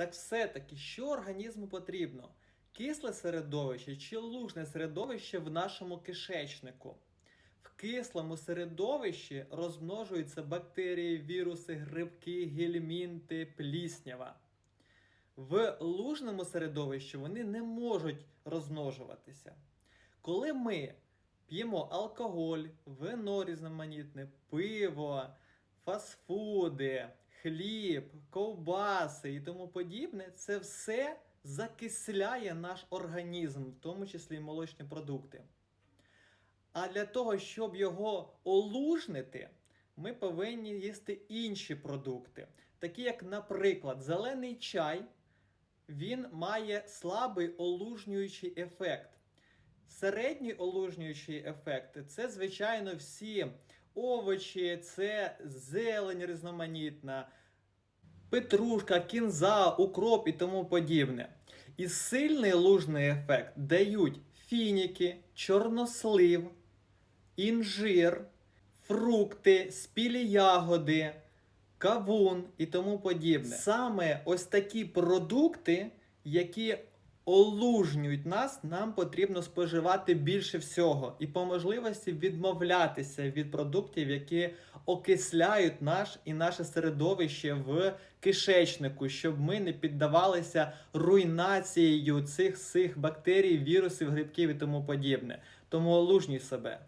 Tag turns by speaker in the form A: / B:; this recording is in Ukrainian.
A: Так все-таки, що організму потрібно? Кисле середовище чи лужне середовище в нашому кишечнику? В кислому середовищі розмножуються бактерії, віруси, грибки, гельмінти, пліснява. В лужному середовищі вони не можуть розмножуватися. Коли ми п'ємо алкоголь, вино різноманітне, пиво, фастфуди, хліб, ковбаси і тому подібне, це все закисляє наш організм, в тому числі і молочні продукти. А для того, щоб його олужнити, ми повинні їсти інші продукти, такі як, наприклад, зелений чай. Він має слабий олужнюючий ефект. Середній олужнюючий ефект це, звичайно, всі овочі, це зелень різноманітна, петрушка, кінза, укроп і тому подібне. І сильний лужний ефект дають фініки, чорнослив, інжир, фрукти, спілі ягоди, кавун і тому подібне. Саме ось такі продукти, які олужнюють нас, нам потрібно споживати більше всього. І по можливості відмовлятися від продуктів, які окисляють наш і наше середовище в кишечнику, щоб ми не піддавалися руйнацією цих сих бактерій, вірусів, грибків і тому подібне. Тому олужнюй себе.